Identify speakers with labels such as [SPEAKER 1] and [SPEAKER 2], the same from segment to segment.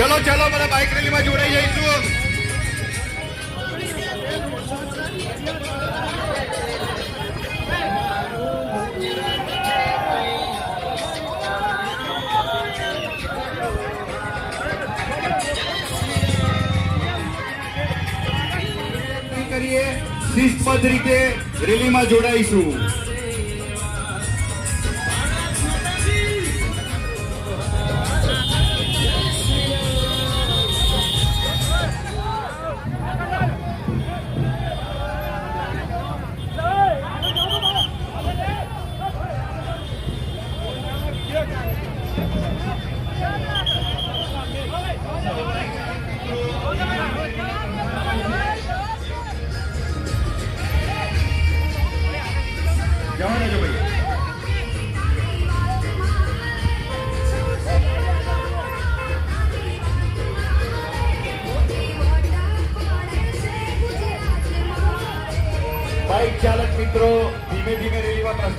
[SPEAKER 1] ચલો ચલો બધા બાઇક રેલીમાં જોડાઈ જઈશું. શિસ્તબદ્ધ રીતે રેલીમાં જોડાઈશું.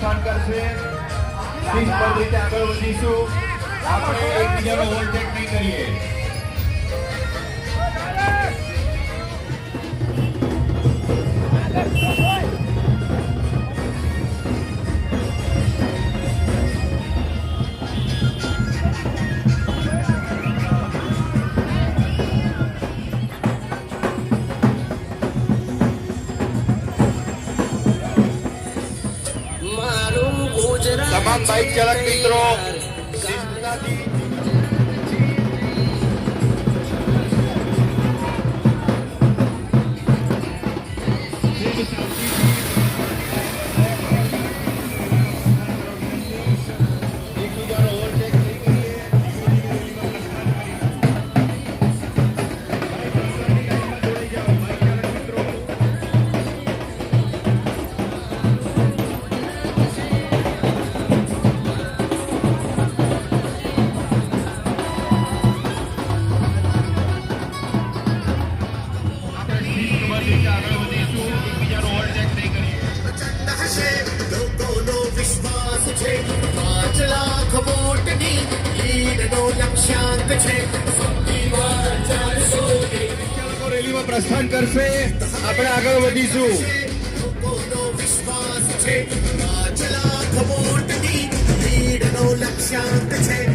[SPEAKER 1] પ્રસ્થાન કરશે. શિસ્તબદ્ધ રીતે આગળ વધીશું. આપણે એકબીજાનો ઓવરટેક નહીં કરીએ. બાઇક ચાલક મિત્રો.
[SPEAKER 2] છે. પાંચ લાખ વોટની લીડનો લક્ષ્યાંક છે.
[SPEAKER 1] રેલીમાં પ્રસ્થાન કરશે. આપણે આગળ વધીશું.
[SPEAKER 2] વિશ્વાસ છે. પાંચ લાખ વોટની લીડનો લક્ષ્યાંક છે.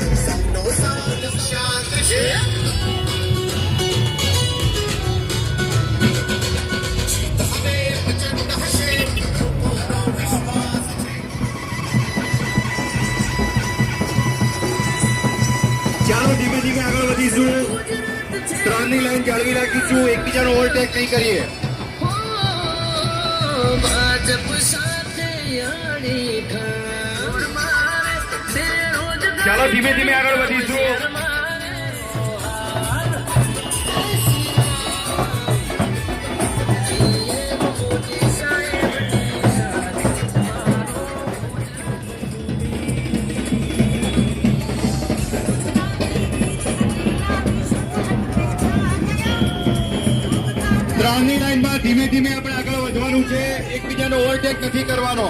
[SPEAKER 1] ત્રણની લાઈન જાળવી રાખીશું. એકબીજાનો ઓવરટેક નહીં કરીએ. ચાલો ધીમે ધીમે આગળ વધીશું. ધીમે ધીમે આપણે આગળ વધવાનું છે. એકબીજાનો ઓવરટેક નથી કરવાનો.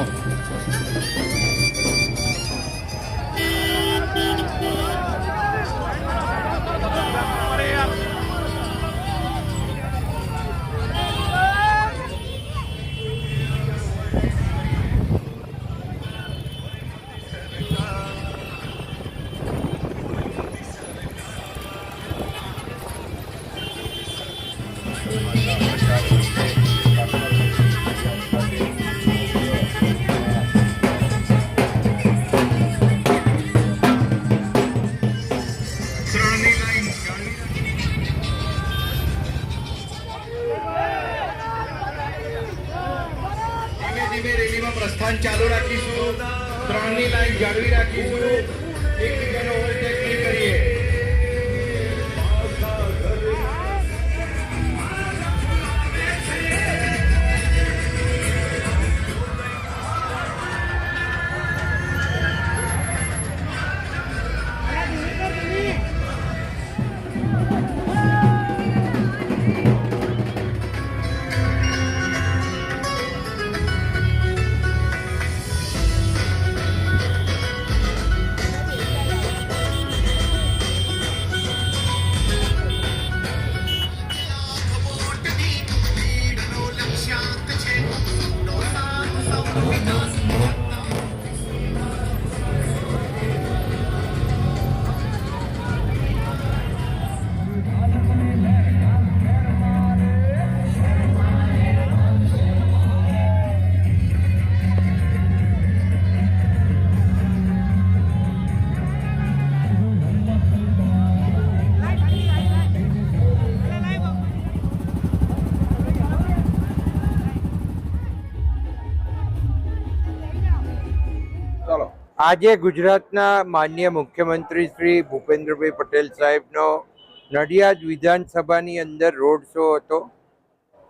[SPEAKER 1] પ્રસ્થાન ચાલુ રાખીશું. ત્રણની લાઈન જાળવી રાખીશું.
[SPEAKER 3] આજે ગુજરાતના માન્ય મુખ્યમંત્રી શ્રી ભૂપેન્દ્રભાઈ પટેલ સાહેબનો નડિયાદ વિધાનસભાની અંદર રોડ શો હતો.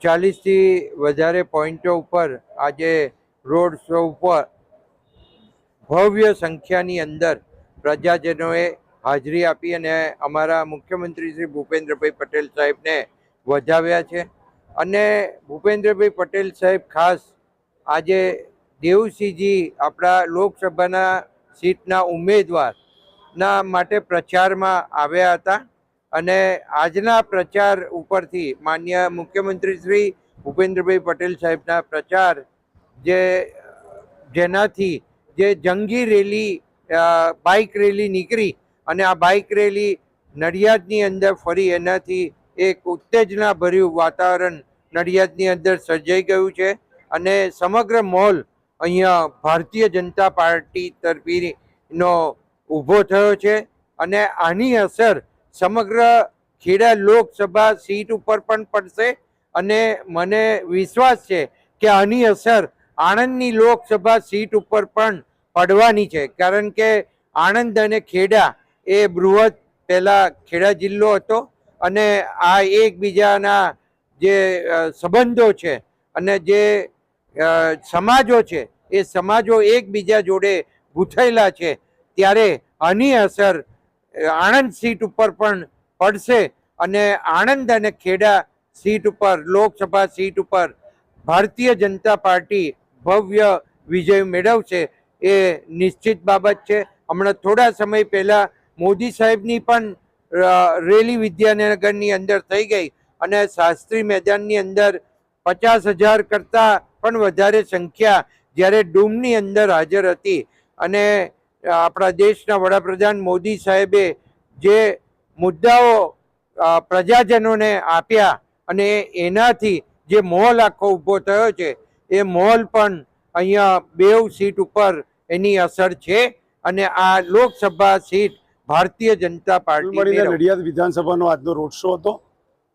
[SPEAKER 3] ચાલીસથી વધારે પોઈન્ટો ઉપર આજે રોડ શો ઉપર ભવ્ય સંખ્યાની અંદર પ્રજાજનોએ હાજરી આપી અને અમારા મુખ્યમંત્રી શ્રી ભૂપેન્દ્રભાઈ પટેલ સાહેબને વધાવ્યા છે. અને ભૂપેન્દ્રભાઈ પટેલ સાહેબ ખાસ આજે દેવસિંહજી આપણા લોકસભાના સીટના ઉમેદવારના માટે પ્રચારમાં આવ્યા હતા અને આજના પ્રચાર ઉપરથી માન્ય મુખ્યમંત્રી શ્રી ભૂપેન્દ્રભાઈ પટેલ સાહેબના પ્રચાર જે, જેનાથી જે જંગી રેલી બાઇક રેલી નીકળી અને આ બાઇક રેલી નડિયાદની અંદર ફરી એનાથી એક ઉત્તેજનાભર્યું વાતાવરણ નડિયાદની અંદર સર્જાઈ ગયું છે અને સમગ્ર મોલ અહીંયા ભારતીય જનતા પાર્ટી તરફીનો ઊભો થયો છે અને આની અસર સમગ્ર ખેડા લોકસભા સીટ ઉપર પણ પડશે અને મને વિશ્વાસ છે કે આની અસર આણંદની લોકસભા સીટ ઉપર પણ પડવાની છે. કારણ કે આણંદ અને ખેડા એ બૃહદ પહેલાં ખેડા જિલ્લો હતો અને આ એકબીજાના જે સંબંધો છે અને જે સમાજો છે, એ સમાજો એકબીજા જોડે ગૂંથાયેલા છે. ત્યારે આની અસર આણંદ સીટ ઉપર પણ પડશે અને આણંદ અને ખેડા સીટ ઉપર, લોકસભા સીટ ઉપર ભારતીય જનતા પાર્ટી ભવ્ય વિજય મેળવશે એ નિશ્ચિત બાબત છે. હમણાં થોડા સમય પહેલા મોદી સાહેબની પણ રેલી વિદ્યાનગરની અંદર થઈ ગઈ અને શાસ્ત્રી મેદાનની અંદર પચાસ હજાર કરતાં પણ વધારે સંખ્યા જ્યારે ડૂમની અંદર હાજર હતી. અને આપણા દેશના વડાપ્રધાન મોદી સાહેબે જે મુદ્દાઓ પ્રજાજનોને આપ્યા અને એનાથી જે મોલ આખો ઊભો થયો છે એ મોલ પણ અહીંયા બેવ સીટ ઉપર એની અસર છે અને આ લોકસભા સીટ ભારતીય જનતા પાર્ટી
[SPEAKER 4] નડિયાદ વિધાનસભાનો આજનો રોડ શો હતો.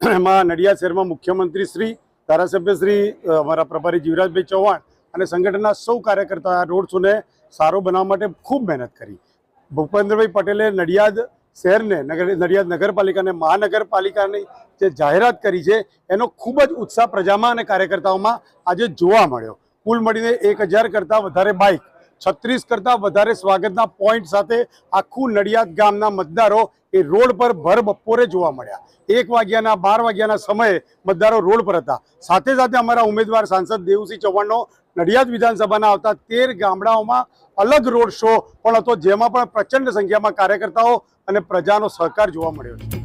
[SPEAKER 4] એમાં નડિયાદ શહેરમાં મુખ્યમંત્રી શ્રી ધારાસભ્ય શ્રી અમારા પ્રભારી જીવરાજભાઈ ચૌહાણ અને સંગઠનના સૌ કાર્યકર્તા આ રોડ શોને સારો બનાવવા માટે ખૂબ મહેનત કરી. ભૂપેન્દ્રભાઈ પટેલે નડિયાદ શહેરને, નગર, નડિયાદ નગરપાલિકાને, મહાનગરપાલિકાની જે જાહેરાત કરી છે, એનો ખૂબ જ ઉત્સાહ પ્રજામાં અને કાર્યકર્તાઓમાં આજે જોવા મળ્યો. કુલ મળીને એક હજાર કરતાં વધારે બાઇક છત્રીસ કરતાં વધારે સ્વાગતના પોઈન્ટ સાથે આખું નડિયાદ ગામના મતદારો એ રોડ પર ભર બપોરે જોવા મળ્યા. એક વાગ્યાના, બાર વાગ્યાના સમયે મતદારો રોડ પર હતા. સાથે સાથે અમારા ઉમેદવાર સાંસદ દેવસિંહ ચૌહાણનો નડિયાદ વિધાનસભાના આવતા તેર ગામડાઓમાં અલગ રોડ શો પણ હતો, જેમાં પણ પ્રચંડ સંખ્યામાં કાર્યકર્તાઓ અને પ્રજાનો સહકાર જોવા મળ્યો છે.